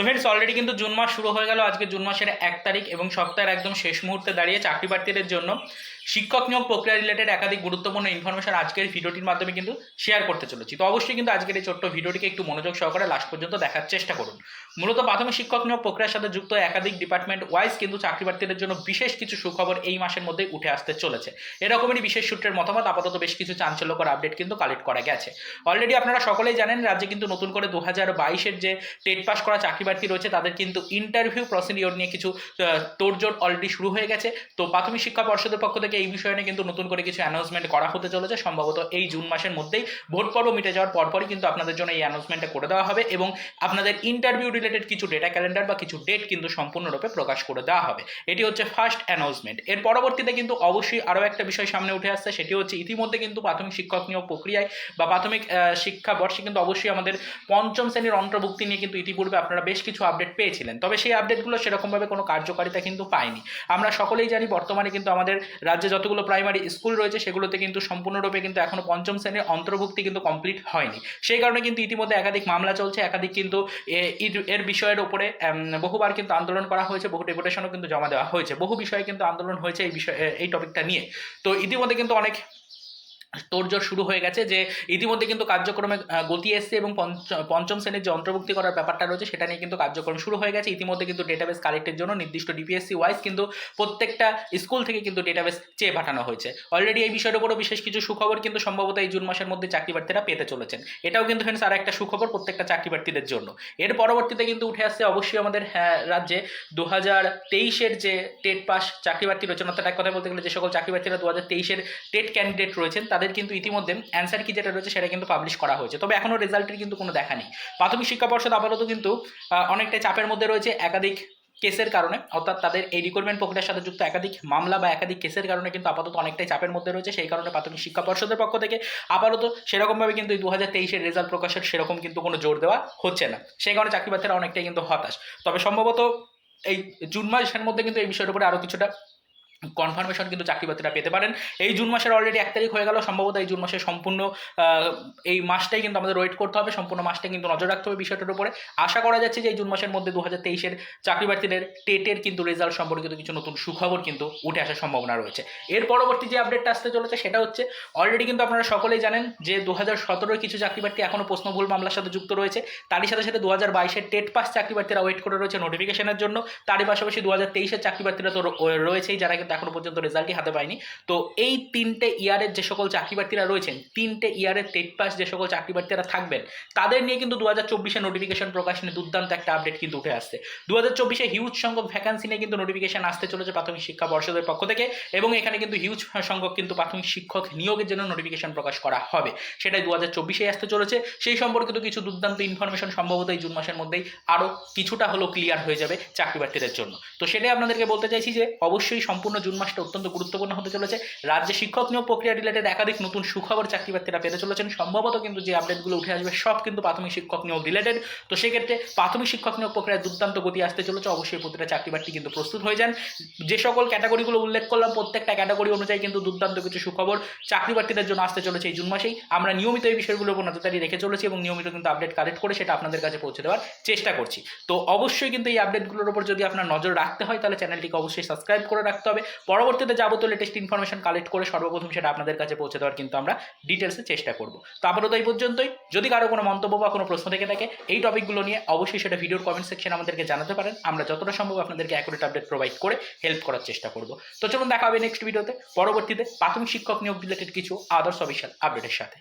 তো friends already কিন্তু June মাস শুরু হয়ে গেল। আজকে জুন মাসের এক তারিখ এবং সপ্তাহের একদম শেষ মুহূর্তে দাঁড়িয়ে চাকরি প্রার্থীদের জন্য শিক্ষক নিয়োগ প্রক্রিয়া রিলেটেড একাধিক গুরুত্বপূর্ণ ইনফরমেশন আজকের ভিডিওটির মাধ্যমে কিন্তু শেয়ার করতে চলেছি। তো অবশ্যই কিন্তু আজকের এই ছোট্ট ভিডিওটিকে একটু মনোযোগ সহকারে লাস্ট পর্যন্ত দেখার চেষ্টা করুন। মূলত প্রাথমিক শিক্ষক নিয়োগ প্রক্রিয়ার সাথে যুক্ত একাধিক ডিপার্টমেন্ট ওয়াইজ কিন্তু চাকরি প্রার্থীদের জন্য বিশেষ কিছু সুখবর এই মাসের মধ্যেই উঠে আসতে চলেছে। এরকমই বিশেষ সূত্রের মতামত, আপাতত বেশ কিছু চাঞ্চল্যকর আপডেট কিন্তু কালেক্ট করা গেছে। অলরেডি আপনারা সকলেই জানেন, রাজ্যে কিন্তু নতুন করে দু হাজার বাইশের যে টেট পাস করা চাকরি প্রার্থী রয়েছে, তাদের কিন্তু ইন্টারভিউ প্রসিডিওর নিয়ে কিছু তোড়জোড় অলরেডি শুরু হয়ে গেছে। তো প্রাথমিক শিক্ষা পর্ষদের পক্ষ থেকে এই বিষয়ে নিয়ে কিন্তু নতুন করে কিছু অ্যানাউন্সমেন্ট করা হতে চলেছে। সম্ভবত এই জুন মাসের মধ্যেই ভোট পর্ব মিটে যাওয়ার পরপরই কিন্তু আপনাদের জন্য এই অ্যানাউন্সমেন্টটা করে দেওয়া হবে এবং আপনাদের ইন্টারভিউ রিলেটেড কিছু ডেটা ক্যালেন্ডার বা কিছু ডেট কিন্তু সম্পূর্ণরূপে প্রকাশ করে দেওয়া হবে। এটি হচ্ছে ফার্স্ট অ্যানাউন্সমেন্ট এর পরবর্তীতে কিন্তু অবশ্যই আরও একটা বিষয় সামনে উঠে আসছে, সেটি হচ্ছে ইতিমধ্যে কিন্তু প্রাথমিক শিক্ষক নিয়োগ প্রক্রিয়ায় বা প্রাথমিক শিক্ষা বর্ষে কিন্তু অবশ্যই আমাদের পঞ্চম শ্রেণির অন্তর্ভুক্তি নিয়ে কিন্তু ইতিপূর্বে আপনারা বেশ কিছু আপডেট পেয়েছিলেন। তবে সেই আপডেটগুলো সেরকমভাবে কোনো কার্যকারিতা কিন্তু পায়নি। আমরা সকলেই জানি বর্তমানে কিন্তু আমাদের রাজ্যে যতগুলো প্রাইমারি স্কুল রয়েছে, সেগুলোতে কিন্তু সম্পূর্ণরূপে কিন্তু এখনও পঞ্চম শ্রেণির অন্তর্ভুক্তি কিন্তু কমপ্লিট হয়নি। সেই কারণে কিন্তু ইতিমধ্যে একাধিক মামলা চলছে, একাধিক কিন্তু এর- এর বিষয়ের উপরে বহুবার কিন্তু আন্দোলন করা হয়েছে, বহু ডেপুটেশনও কিন্তু জমা দেওয়া হয়েছে। বহু বিষয়ে কিন্তু আন্দোলন হয়েছে এই বিষয়ে এই টপিকটা নিয়ে। তো ইতিমধ্যে কিন্তু অনেক তোড়জোড় শুরু হয়ে গেছে যে ইতিমধ্যে কিন্তু কার্যক্রমে গতি এসছে এবং পঞ্চ- পঞ্চম শ্রেণির যে অন্তর্ভুক্তি করার ব্যাপারটা রয়েছে সেটা নিয়ে কিন্তু কার্যক্রম শুরু হয়ে গেছে। ইতিমধ্যে কিন্তু ডেটাবেস কালেক্টের জন্য নির্দিষ্ট ডিপিএসসি ওয়াইজ কিন্তু প্রত্যেকটা স্কুল থেকে কিন্তু ডেটাবেস চেয়ে পাঠানো হয়েছে। অলরেডি এই বিষয়ের উপরও বিশেষ কিছু সুখবর কিন্তু সম্ভবত এই জুন মাসের মধ্যে চাকরি প্রার্থীরা পেতে চলেছেন। এটাও কিন্তু ফ্রেন্ডস আর একটা সুখবর প্রত্যেকটা চাকরি প্রার্থীদের জন্য। এর পরবর্তীতে কিন্তু উঠে আসছে অবশ্যই আমাদের হ্যাঁ, রাজ্যে দু হাজার তেইশের যে টেট পাস চাকরি প্রার্থী রয়েছেন অর্থাৎ এক কথা বলতে গেলে যে সকল চাকরি প্রার্থীরা দু হাজার তেইশের টেট ক্যান্ডিডেট রয়েছেন তাদের কিন্তু ইতিমধ্যে অ্যান্সার কি যেটা রয়েছে সেটা কিন্তু পাবলিশ করা হয়েছে। তবে এখনও রেজাল্টের কিন্তু কোনো দেখা নেই। প্রাথমিক শিক্ষা পর্ষদ আপাতত কিন্তু আহ, অনেকটাই চাপের মধ্যে রয়েছে একাধিক কেসের কারণে। অর্থাৎ তাদের এই রিক্রুটমেন্ট প্রক্রিয়ার সাথে যুক্ত একাধিক মামলা বা একাধিক কেসের কারণে কিন্তু আপাতত অনেকটাই চাপের মধ্যে রয়েছে। সেই কারণে প্রাথমিক শিক্ষা পর্ষদের পক্ষ থেকে আপাতত সেরকমভাবে কিন্তু দু হাজার তেইশের রেজাল্ট প্রকাশের সেরকম কিন্তু কোনো জোর দেওয়া হচ্ছে না। সেই কারণে চাকরি প্রার্থীরা অনেকটাই কিন্তু হতাশ। তবে সম্ভবত এই জুন মাসের মধ্যে কিন্তু এই বিষয়ের উপরে আরও কিছুটা কনফার্মেশন কিন্তু চাকরি প্রার্থীরা পেতে পারেন। এই জুন মাসের অলরেডি এক তারিখ হয়ে গেল, সম্ভবত এই জুন মাসের সম্পূর্ণ এই মাসটাই কিন্তু আমাদের ওয়েট করতে হবে, সম্পূর্ণ মাসটা কিন্তু নজর রাখতে হবে বিষয়টার উপরে। আশা করা যাচ্ছে যে এই জুন মাসের মধ্যে দু হাজার তেইশের চাকরি প্রার্থীদের টেটের কিন্তু রেজাল্ট সম্পর্কিত কিছু নতুন সুখবর কিন্তু উঠে আসার সম্ভাবনা রয়েছে। এর পরবর্তী যে আপডেটটা আসতে চলেছে সেটা হচ্ছে অলরেডি কিন্তু আপনারা সকলেই জানেন যে দু হাজার সতেরোর কিছু চাকরি প্রার্থী এখনও প্রশ্নভুল মামলার সাথে যুক্ত রয়েছে। তারই সাথে সাথে দু হাজার বাইশের টেট পাস চাকরি প্রার্থীরা ওয়েট করে রয়েছে নোটিফিকেশনের জন্য। তারই পাশাপাশি দু হাজার তেইশের চাকরি প্রার্থীরা তো রয়েছেই, যারা কিন্তু এখনও পর্যন্ত রেজাল্টই হাতে পায়নি। তো এই তিনটে ইয়ারের যে সকল চাকরি প্রার্থীরা রয়েছেন, তিনটে ইয়ারের টেট পাস যে সকল চাকরি প্রার্থীরা থাকবেন, তাদের নিয়ে কিন্তু দু হাজার চব্বিশে নোটিফিকেশন প্রকাশ নিয়ে দুর্দান্ত একটা আপডেট কিন্তু উঠে আসছে। দু হাজার চব্বিশে হিউজ সংখ্যক ভ্যাকান্সি নিয়ে কিন্তু নোটিফিকেশন আসতে চলেছে প্রাথমিক শিক্ষা পর্ষদের পক্ষ থেকে এবং এখানে কিন্তু হিউজ সংখ্যক কিন্তু প্রাথমিক শিক্ষক নিয়োগের জন্য নোটিফিকেশন প্রকাশ করা হবে। সেটাই দু হাজার চব্বিশে আসতে চলেছে। সেই সম্পর্কিত কিছু দুর্দান্ত ইনফরমেশন সম্ভবত এই জুন মাসের মধ্যেই আরও কিছুটা হলেও ক্লিয়ার হয়ে যাবে চাকরি প্রার্থীদের জন্য। তো সেটাই আপনাদেরকে বলতে চাইছি যে, অবশ্যই সম্পূর্ণ জুন মাসটা অত্যন্ত গুরুত্বপূর্ণ হতে চলেছে। রাজ্যে শিক্ষক নিয়োগ প্রক্রিয়া রিলেটেড একাধিক নতুন সুখবর চাকরি প্রার্থীরা পেতে চলেছেন। সম্ভবত কিন্তু যে আপডেটগুলো উঠে আসবে, সব কিন্তু প্রাথমিক শিক্ষক নিয়োগ রিলেটেড তো সেক্ষেত্রে প্রাথমিক শিক্ষক নিয়োগ প্রক্রিয়ায় দুর্দান্ত গতি আসতে চলেছে। অবশ্যই প্রতিটা চাকরি প্রার্থী কিন্তু প্রস্তুত হয়ে যান। যে সকল ক্যাটাগরিগুলো উল্লেখ করলাম, প্রত্যেকটা ক্যাটাগরি অনুযায়ী কিন্তু দুর্দান্ত কিছু সুখবর চাকরি প্রার্থীদের জন্য আসতে চলেছে এই জুন মাসেই। আমরা নিয়মিত এই বিষয়গুলোর উপর নজরদারি রেখে চলেছি এবং নিয়মিত কিন্তু আপডেট কালেক্ট করে সেটা আপনাদের কাছে পৌঁছে দেওয়ার চেষ্টা করছি। তো অবশ্যই কিন্তু এই আপডেটগুলোর উপর যদি আপনার নজর রাখতে হয়, তাহলে চ্যানেলটিকে অবশ্যই সাবস্ক্রাইব করে রাখতে হবে। পরবর্তীতে যাবতীয় লেটেস্ট ইনফরমেশন কালেক্ট করে সর্বপ্রথম সেটা আপনাদের কাছে পৌঁছে দেওয়ার কিন্তু আমরা ডিটেলসে চেষ্টা করব। তো আপাতত এই পর্যন্তই। যদি কারও কোনো মন্তব্য বা কোনো প্রশ্ন থেকে থাকে, এই টপিকগুলো নিয়ে অবশ্যই সেটা ভিডিওর কমেন্ট সেকশন আমাদেরকে জানাতে পারেন। আমরা যতটা সম্ভব আপনাদেরকে অ্যাকুরেট আপডেট প্রোভাইড করে হেল্প করার চেষ্টা করব। তো চলুন দেখা হবে নেক্সট ভিডিওতে পরবর্তীতে প্রাথমিক শিক্ষক নিয়োগ রিলেটেড কিছু আদার্স অফিসিয়াল আপডেটের সাথে।